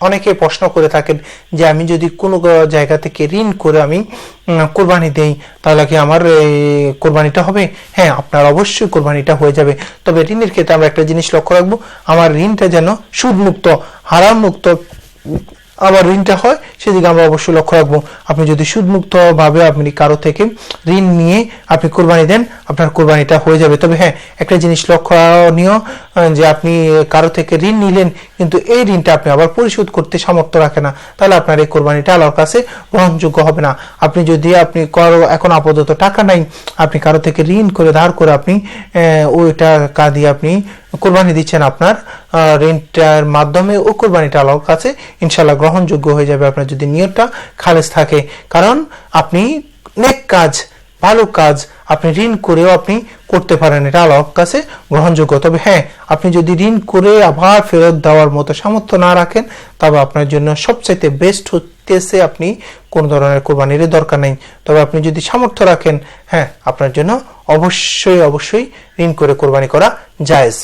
অনেকে প্রশ্ন করে থাকেন যে আমি যদি কোনো জায়গা থেকে ঋণ করে আমি কোরবানি দেই, তাহলে কি আমার কোরবানিটা হবে? হ্যাঁ আপনার অবশ্যই কোরবানিটা হয়ে যাবে। তবে ঋণের ক্ষেত্রে আমরা একটা জিনিস লক্ষ্য রাখব, আমার ঋণটা যেন সুদমুক্ত হারাম মুক্ত আমার ঋণটা হয়, সেদিকে আমরা অবশ্যই লক্ষ্য রাখব। আপনি যদি সুদমুক্ত ভাবে আপনি কারও থেকে ঋণ নিয়ে আপনি কোরবানি দেন, আপনার কোরবানিটা হয়ে যাবে। তবে হ্যাঁ একটা জিনিস লক্ষণীয় যে আপনি কারও থেকে ঋণ নিলেন কিন্তু এই ঋণটা আপনি আবার পরিশোধ করতে সামর্থ্য রাখে না তাহলে আপনার এই কোরবানিটা আল্লাহর কাছে গ্রহণযোগ্য হবে না। আপনি যদি আপনি কারও এখন আপাতত টাকা নাই আপনি কারও থেকে ঋণ করে ধার করে আপনি আহ, ওই টাকা দিয়ে আপনি কোরবানি দিচ্ছেন আপনার ঋণটার মাধ্যমে ও কোরবানিটা আল্লাহর কাছে ইনশাল্লাহ গ্রহণযোগ্য হয়ে যাবে আপনার যদি নিয়তটা খালেজ থাকে। কারণ আপনি নেক কাজ ভালো কাজ আপনি ঋণ করেও আপনি করতে পারেন। এটা আলোক কাছে গ্রহণযোগ্য। তবে হ্যাঁ আপনি যদি ঋণ করে আবার ফেরত দেওয়ার মতো সামর্থ্য না রাখেন, তবে আপনার জন্য সবচাইতে বেস্ট হতেছে আপনি কোন ধরনের কোরবানির দরকার নেই। তবে আপনি যদি সামর্থ্য রাখেন হ্যাঁ আপনার জন্য অবশ্যই অবশ্যই ঋণ করে কোরবানি করা জায়েজ।